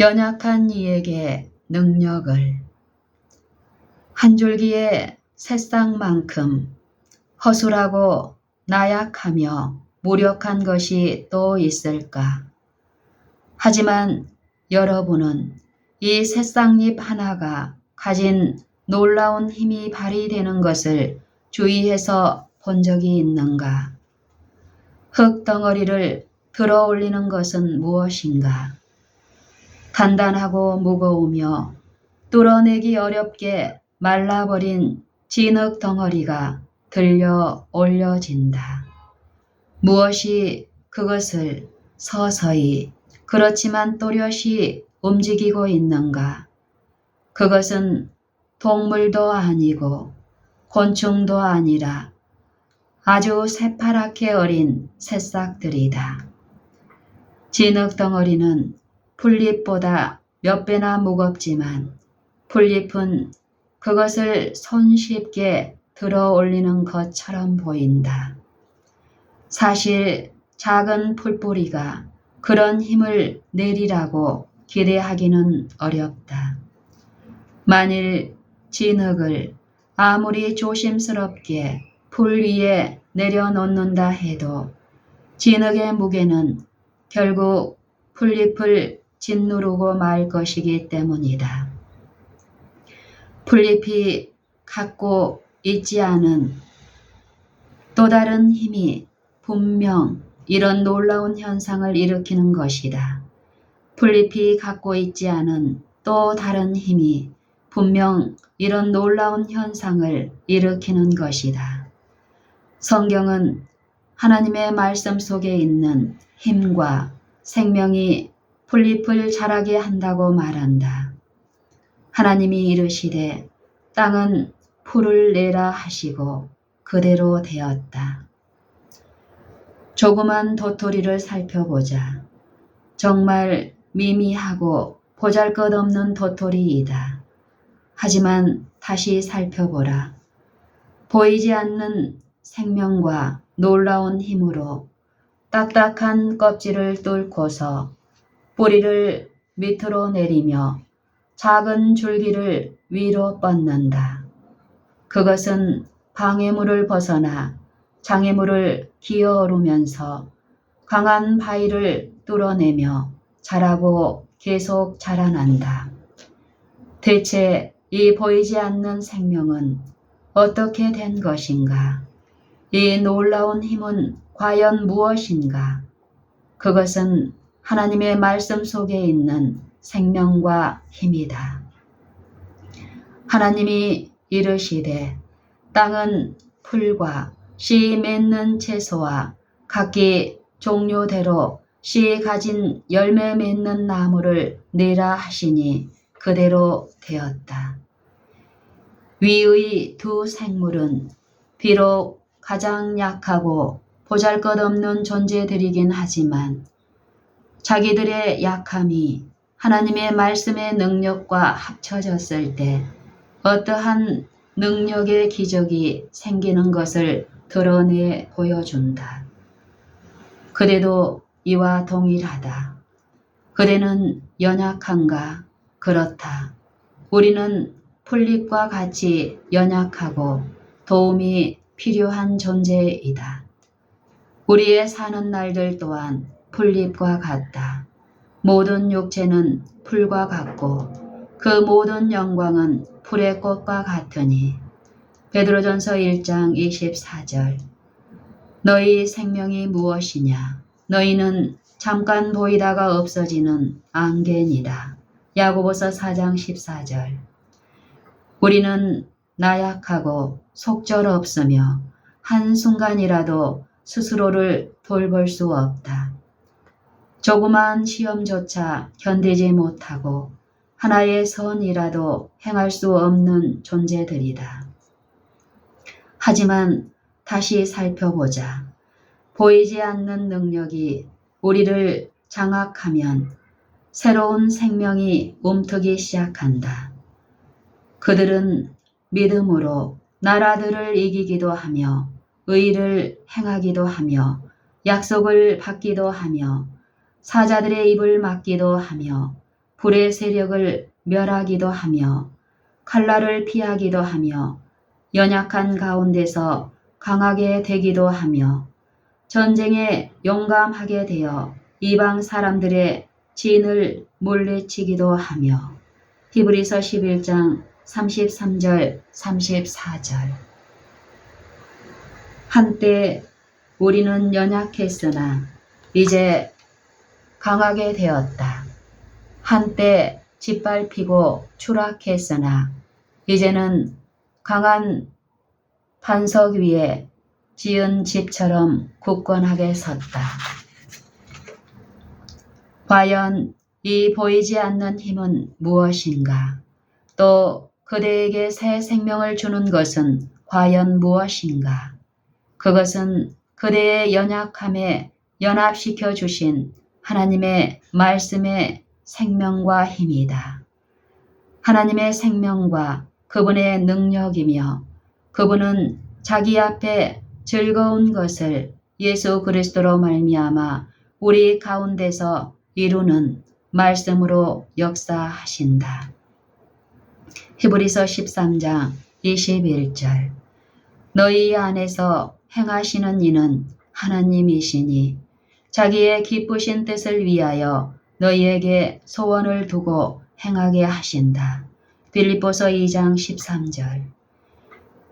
연약한 이에게 능력을 한 줄기의 새싹만큼 허술하고 나약하며 무력한 것이 또 있을까? 하지만 여러분은 이 새싹잎 하나가 가진 놀라운 힘이 발휘되는 것을 주의해서 본 적이 있는가? 흙 덩어리를 들어 올리는 것은 무엇인가? 단단하고 무거우며 뚫어내기 어렵게 말라버린 진흙 덩어리가 들려 올려진다. 무엇이 그것을 서서히 그렇지만 또렷이 움직이고 있는가? 그것은 동물도 아니고 곤충도 아니라 아주 새파랗게 어린 새싹들이다. 진흙 덩어리는 풀잎보다 몇 배나 무겁지만 풀잎은 그것을 손쉽게 들어 올리는 것처럼 보인다. 사실 작은 풀뿌리가 그런 힘을 내리라고 기대하기는 어렵다. 만일 진흙을 아무리 조심스럽게 풀 위에 내려놓는다 해도 진흙의 무게는 결국 풀잎을 짓누르고 말 것이기 때문이다. 풀잎이 갖고 있지 않은 또 다른 힘이 분명 이런 놀라운 현상을 일으키는 것이다. 풀잎이 갖고 있지 않은 또 다른 힘이 분명 이런 놀라운 현상을 일으키는 것이다. 성경은 하나님의 말씀 속에 있는 힘과 생명이 풀잎을 자라게 한다고 말한다. 하나님이 이르시되 땅은 풀을 내라 하시고 그대로 되었다. 조그만 도토리를 살펴보자. 정말 미미하고 보잘것없는 도토리이다. 하지만 다시 살펴보라. 보이지 않는 생명과 놀라운 힘으로 딱딱한 껍질을 뚫고서 뿌리를 밑으로 내리며 작은 줄기를 위로 뻗는다. 그것은 방해물을 벗어나 장애물을 기어오르면서 강한 바위를 뚫어내며 자라고 계속 자라난다. 대체 이 보이지 않는 생명은 어떻게 된 것인가? 이 놀라운 힘은 과연 무엇인가? 그것은 하나님의 말씀 속에 있는 생명과 힘이다. 하나님이 이르시되 땅은 풀과 씨 맺는 채소와 각기 종류대로 씨 가진 열매 맺는 나무를 내라 하시니 그대로 되었다. 위의 두 생물은 비록 가장 약하고 보잘것없는 존재들이긴 하지만 자기들의 약함이 하나님의 말씀의 능력과 합쳐졌을 때 어떠한 능력의 기적이 생기는 것을 드러내 보여준다. 그대도 이와 동일하다. 그대는 연약한가? 그렇다. 우리는 풀잎과 같이 연약하고 도움이 필요한 존재이다. 우리의 사는 날들 또한 풀잎과 같다. 모든 육체는 풀과 같고 그 모든 영광은 풀의 꽃과 같으니. 베드로전서 1장 24절. 너희 생명이 무엇이냐? 너희는 잠깐 보이다가 없어지는 안개니라. 야고보서 4장 14절. 우리는 나약하고 속절없으며 한순간이라도 스스로를 돌볼 수 없다. 조그마한 시험조차 견디지 못하고 하나의 선이라도 행할 수 없는 존재들이다. 하지만 다시 살펴보자. 보이지 않는 능력이 우리를 장악하면 새로운 생명이 움트기 시작한다. 그들은 믿음으로 나라들을 이기기도 하며 의를 행하기도 하며 약속을 받기도 하며 사자들의 입을 막기도 하며 불의 세력을 멸하기도 하며 칼날을 피하기도 하며 연약한 가운데서 강하게 되기도 하며 전쟁에 용감하게 되어 이방 사람들의 진을 물리치기도 하며. 히브리서 11장 33절 34절. 한때 우리는 연약했으나 이제 강하게 되었다. 한때 짓밟히고 추락했으나 이제는 강한 반석 위에 지은 집처럼 굳건하게 섰다. 과연 이 보이지 않는 힘은 무엇인가? 또 그대에게 새 생명을 주는 것은 과연 무엇인가? 그것은 그대의 연약함에 연합시켜 주신 하나님의 말씀의 생명과 힘이다. 하나님의 생명과 그분의 능력이며 그분은 자기 앞에 즐거운 것을 예수 그리스도로 말미암아 우리 가운데서 이루는 말씀으로 역사하신다. 히브리서 13장 21절 너희 안에서 행하시는 이는 하나님이시니 자기의 기쁘신 뜻을 위하여 너희에게 소원을 두고 행하게 하신다. 빌립보서 2장 13절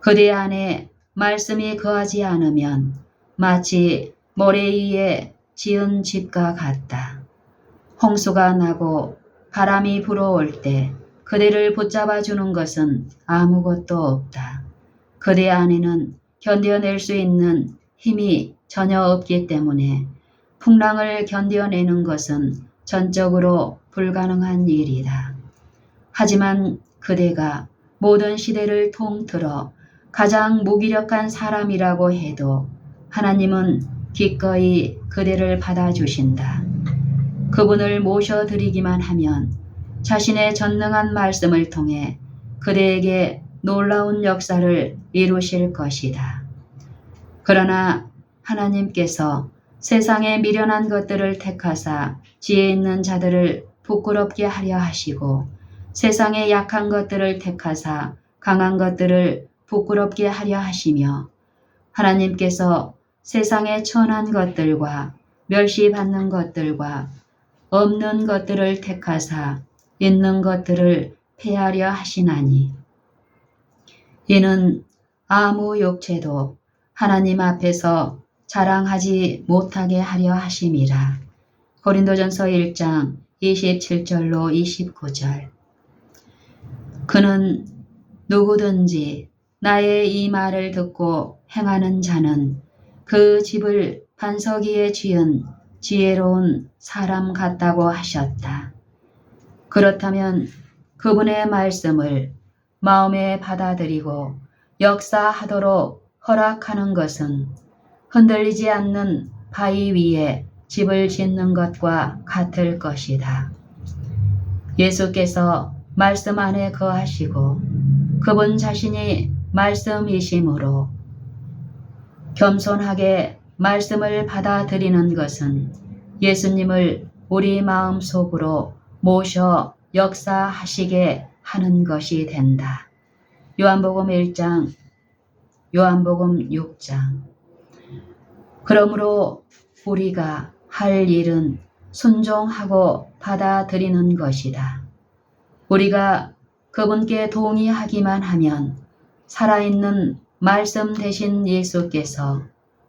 그대 안에 말씀이 거하지 않으면 마치 모래 위에 지은 집과 같다. 홍수가 나고 바람이 불어올 때 그대를 붙잡아 주는 것은 아무것도 없다. 그대 안에는 견뎌낼 수 있는 힘이 전혀 없기 때문에 풍랑을 견뎌내는 것은 전적으로 불가능한 일이다. 하지만 그대가 모든 시대를 통틀어 가장 무기력한 사람이라고 해도 하나님은 기꺼이 그대를 받아주신다. 그분을 모셔드리기만 하면 자신의 전능한 말씀을 통해 그대에게 놀라운 역사를 이루실 것이다. 그러나 하나님께서 세상에 미련한 것들을 택하사 지혜 있는 자들을 부끄럽게 하려 하시고 세상에 약한 것들을 택하사 강한 것들을 부끄럽게 하려 하시며 하나님께서 세상에 천한 것들과 멸시받는 것들과 없는 것들을 택하사 있는 것들을 폐하려 하시나니. 이는 아무 욕체도 하나님 앞에서 자랑하지 못하게 하려 하심이라. 고린도전서 1장 27절로 29절 그는 누구든지 나의 이 말을 듣고 행하는 자는 그 집을 반석 위에 지은 지혜로운 사람 같다고 하셨다. 그렇다면 그분의 말씀을 마음에 받아들이고 역사하도록 허락하는 것은 흔들리지 않는 바위 위에 집을 짓는 것과 같을 것이다. 예수께서 말씀 안에 거하시고 그분 자신이 말씀이심으로 겸손하게 말씀을 받아들이는 것은 예수님을 우리 마음 속으로 모셔 역사하시게 하는 것이 된다. 요한복음 1장, 요한복음 6장. 그러므로 우리가 할 일은 순종하고 받아들이는 것이다. 우리가 그분께 동의하기만 하면 살아있는 말씀 대신 예수께서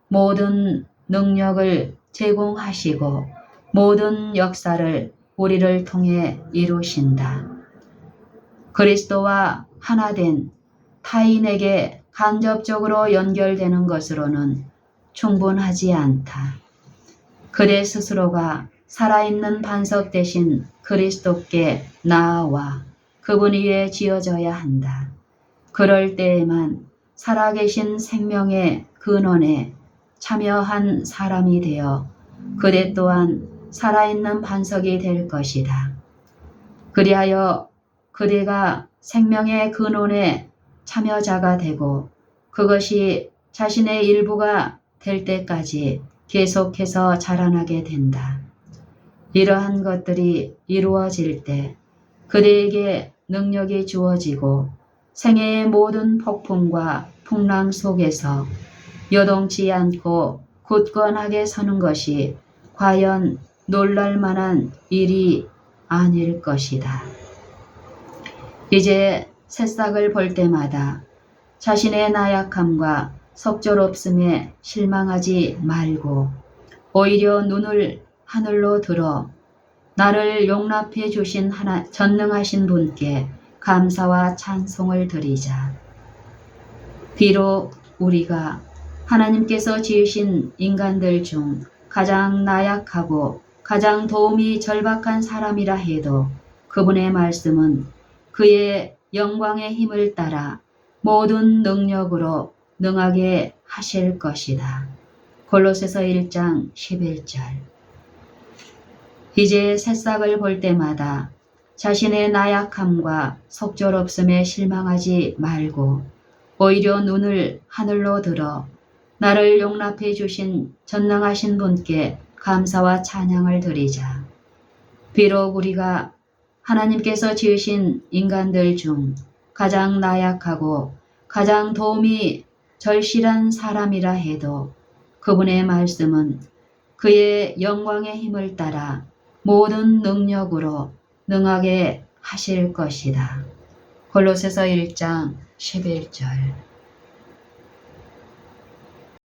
모든 능력을 제공하시고 모든 역사를 우리를 통해 이루신다. 그리스도와 하나 된 타인에게 간접적으로 연결되는 것으로는 충분하지 않다. 그대 스스로가 살아있는 반석 대신 그리스도께 나아와 그분 위에 지어져야 한다. 그럴 때에만 살아계신 생명의 근원에 참여한 사람이 되어 그대 또한 살아있는 반석이 될 것이다. 그리하여 그대가 생명의 근원에 참여자가 되고 그것이 자신의 일부가 될 때까지 계속해서 자라나게 된다. 이러한 것들이 이루어질 때 그대에게 능력이 주어지고 생애의 모든 폭풍과 풍랑 속에서 요동치 않고 굳건하게 서는 것이 과연 놀랄 만한 일이 아닐 것이다. 이제 새싹을 볼 때마다 자신의 나약함과 속절없음에 실망하지 말고 오히려 눈을 하늘로 들어 나를 용납해 주신 하나 전능하신 분께 감사와 찬송을 드리자. 비록 우리가 하나님께서 지으신 인간들 중 가장 나약하고 가장 도움이 절박한 사람이라 해도 그분의 말씀은 그의 영광의 힘을 따라 모든 능력으로 능하게 하실 것이다. 골로새서 1장 11절 이제 새싹을 볼 때마다 자신의 나약함과 속절없음에 실망하지 말고 오히려 눈을 하늘로 들어 나를 용납해 주신 전능하신 분께 감사와 찬양을 드리자. 비록 우리가 하나님께서 지으신 인간들 중 가장 나약하고 가장 도움이 절실한 사람이라 해도 그분의 말씀은 그의 영광의 힘을 따라 모든 능력으로 능하게 하실 것이다. 골로새서 1장 11절